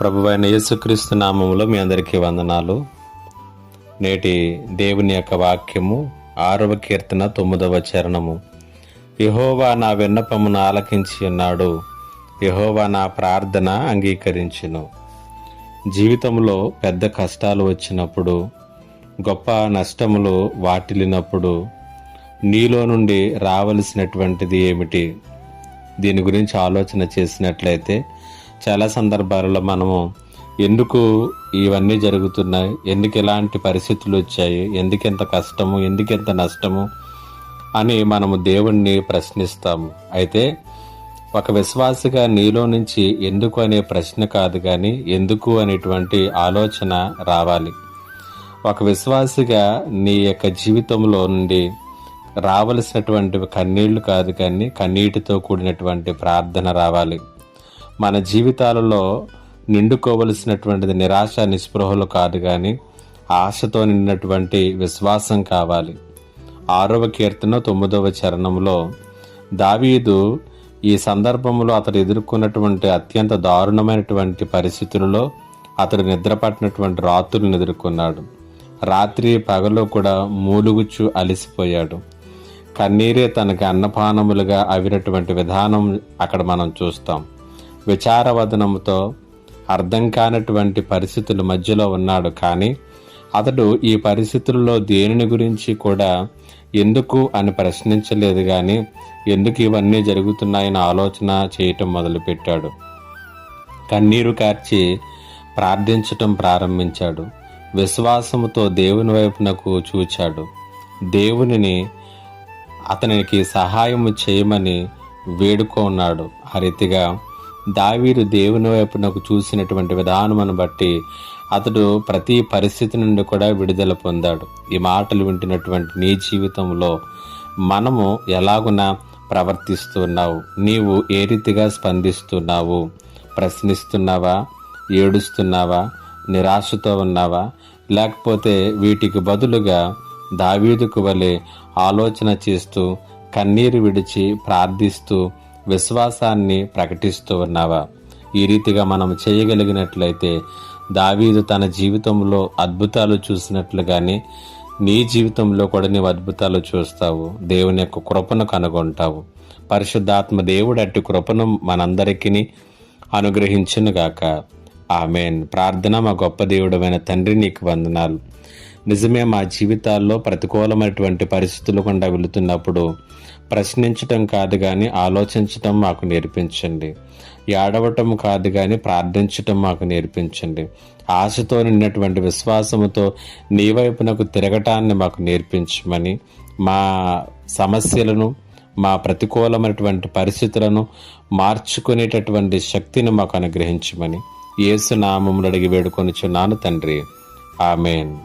ప్రభువైన యేసుక్రీస్తు నామములో మీ అందరికీ వందనాలు. నేటి దేవుని యొక్క వాక్యము ఆరవ కీర్తన తొమ్మిదవ చరణము. యహోవా నా విన్నపమును ఆలకించి ఉన్నాడు. యహోవా నా ప్రార్థన అంగీకరించును. జీవితంలో పెద్ద కష్టాలు వచ్చినప్పుడు గొప్ప నష్టములు వాటిల్లినప్పుడు నీలో నుండి రావలసినటువంటిది ఏమిటి? దీని గురించి ఆలోచన చేసినట్లయితే చాలా సందర్భాలలో మనము ఎందుకు ఇవన్నీ జరుగుతున్నాయి? ఎందుకు ఎలాంటి పరిస్థితులు వచ్చాయి? ఎందుకు ఎంత కష్టము? ఎందుకు ఎంత నష్టము? అని మనము దేవుణ్ణి ప్రశ్నిస్తాము. అయితే ఒక విశ్వాసిగా నీలో నుంచి ఎందుకు అనే ప్రశ్న కాదు కానీ ఎందుకు అనేటువంటి ఆలోచన రావాలి. ఒక విశ్వాసిగా నీ యొక్క జీవితంలో నుండి రావలసినటువంటి కన్నీళ్ళు కాదు కానీ కన్నీటితో కూడినటువంటి ప్రార్థన రావాలి. మన జీవితాలలో నిండుకోవలసినటువంటిది నిరాశ నిస్పృహలు కాదు కానీ ఆశతో నిండినటువంటి విశ్వాసం కావాలి. ఆరవ కీర్తన తొమ్మిదవ చరణంలో దావీదు ఈ సందర్భంలో అతడు ఎదుర్కొన్నటువంటి అత్యంత దారుణమైనటువంటి పరిస్థితులలో అతడు నిద్రపట్టినటువంటి రాత్రులను ఎదుర్కొన్నాడు. రాత్రి పగలో కూడా మూలుగుచ్చు అలసిపోయాడు. కన్నీరే తనకి అన్నపానములుగా అవినటువంటి విధానం అక్కడ మనం చూస్తాం. విచారవదనముతో అర్థం కానటువంటి పరిస్థితుల మధ్యలో ఉన్నాడు. కానీ అతడు ఈ పరిస్థితుల్లో దేనిని గురించి కూడా ఎందుకు అని ప్రశ్నించలేదు కానీ ఎందుకు ఇవన్నీ జరుగుతున్నాయని ఆలోచన చేయటం మొదలుపెట్టాడు. కన్నీరు కార్చి ప్రార్థించటం ప్రారంభించాడు. విశ్వాసముతో దేవుని వైపునకు చూచాడు. దేవునిని అతనికి సహాయము చేయమని వేడుకోన్నాడు. ఆ రీతిగా దావీదు దేవుని వైపునకు చూసినటువంటి విధానమును బట్టి అతడు ప్రతి పరిస్థితి నుండి కూడా విడుదల పొందాడు. ఈ మాటలు వింటున్నటువంటి నీ జీవితంలో మనము ఎలాగున ప్రవర్తిస్తున్నావు? నీవు ఏ రీతిగా స్పందిస్తున్నావు? ప్రశ్నిస్తున్నావా? ఏడుస్తున్నావా? నిరాశతో ఉన్నావా? లేకపోతే వీటికి బదులుగా దావీదుకు వలె ఆలోచన చేస్తూ కన్నీరు విడిచి ప్రార్థిస్తూ విశ్వాసాన్ని ప్రకటిస్తూ ఉన్నావా? ఈ రీతిగా మనం చేయగలిగినట్లయితే దావీదు తన జీవితంలో అద్భుతాలు చూసినట్లుగానే నీ జీవితంలో కూడా నీవు అద్భుతాలు చూస్తావు. దేవుని యొక్క కృపను కనుగొంటావు. పరిశుద్ధాత్మ దేవుడు అట్టి కృపను మనందరికీ అనుగ్రహించునుగాక ఆమెన్. ప్రార్థన మా గొప్ప దేవుడమైన తండ్రి నీకు వందనాలు. నిజమే మా జీవితాల్లో ప్రతికూలమైనటువంటి పరిస్థితులు గుండా వెళుతున్నప్పుడు ప్రశ్నించటం కాదు కానీ ఆలోచించటం మాకు నేర్పించండి. ఏడవటం కాదు కానీ ప్రార్థించటం మాకు నేర్పించండి. ఆశతో నిన్నటువంటి విశ్వాసముతో నీ వైపునకు తిరగటాన్ని మాకు నేర్పించమని మా సమస్యలను మా ప్రతికూలమైనటువంటి పరిస్థితులను మార్చుకునేటటువంటి శక్తిని మాకు అనుగ్రహించమని యేసు నామములు అడిగి వేడుకొనిచున్నాను తండ్రి. ఆమెన్.